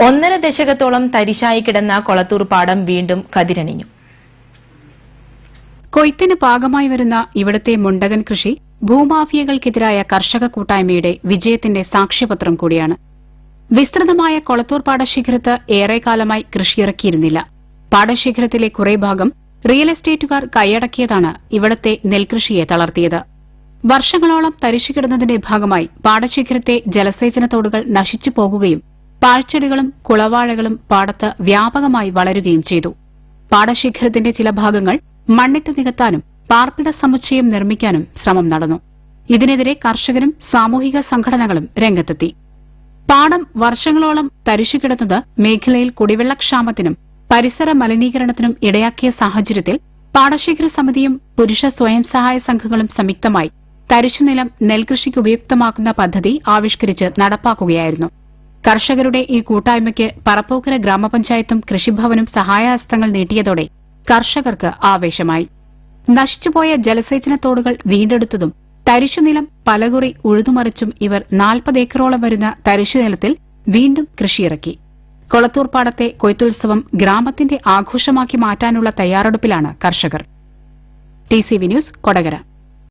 ഒന്നര ദശകത്തോളം തരിശായി കിടന്ന കൊളത്തൂർ പാടം വീണ്ടും കതിരണിഞ്ഞു. കൊയ്ത്തിന് പാകമായി വരുന്ന ഇവിടത്തെ മുണ്ടകൻ കൃഷി ഭൂമാഫിയകൾക്കെതിരായ കർഷക കൂട്ടായ്മയുടെ വിജയത്തിന്റെ സാക്ഷ്യപത്രം കൂടിയാണ്. വിസ്തൃതമായ കൊളത്തൂർ പാടശേഖരത്ത് ഏറെക്കാലമായി കൃഷിയിറക്കിയിരുന്നില്ല. പാടശേഖരത്തിലെ കുറെ ഭാഗം റിയൽ എസ്റ്റേറ്റുകാർ കൈയടക്കിയതാണ് ഇവിടത്തെ നെൽകൃഷിയെ തളർത്തിയത്. വർഷങ്ങളോളം തരിശു കിടന്നതിന്റെ ഭാഗമായി പാടശേഖരത്തെ ജലസേചന തോടുകൾ നശിച്ചു പോകുകയും പാഴ്ചെടികളും കുളവാഴകളും പാടത്ത് വ്യാപകമായി വളരുകയും ചെയ്തു. പാടശേഖരത്തിന്റെ ചില ഭാഗങ്ങൾ മണ്ണിട്ട് നികത്താനും പാർപ്പിട സമുച്ചയം നിർമ്മിക്കാനും ശ്രമം നടന്നു. ഇതിനെതിരെ കർഷകരും സാമൂഹിക സംഘടനകളും രംഗത്തെത്തി. പാടം വർഷങ്ങളോളം തരിശുകിടന്നത് മേഖലയിൽ കുടിവെള്ളക്ഷാമത്തിനും പരിസര മലിനീകരണത്തിനും ഇടയാക്കിയ സാഹചര്യത്തിൽ പാടശേഖര സമിതിയും പുരുഷ സ്വയം സഹായ സംഘങ്ങളും സംയുക്തമായി തരിശുനിലം നെൽകൃഷിക്ക് ഉപയുക്തമാക്കുന്ന പദ്ധതി ആവിഷ്കരിച്ച് നടപ്പാക്കുകയായിരുന്നു. കർഷകരുടെ ഈ കൂട്ടായ്മയ്ക്ക് പറപ്പൂക്കര ഗ്രാമപഞ്ചായത്തും കൃഷിഭവനും സഹായഹസ്തങ്ങൾ നീട്ടിയതോടെ കർഷകർക്ക് ആവേശമായി. നശിച്ചുപോയ ജലസേചന തോടുകൾ വീണ്ടെടുത്തതും തരിശുനിലം പലകുറി ഉഴുതുമറിച്ചും ഇവർ നാൽപ്പത് ഏക്കറോളം വരുന്ന തരിശുനിലത്തിൽ വീണ്ടും കൃഷിയിറക്കി. കൊളത്തൂർപ്പാടത്തെ കൊയ്ത്തുത്സവം ഗ്രാമത്തിന്റെ ആഘോഷമാക്കി മാറ്റാനുള്ള തയ്യാറെടുപ്പിലാണ് കർഷകർ. T C V news Kodakara.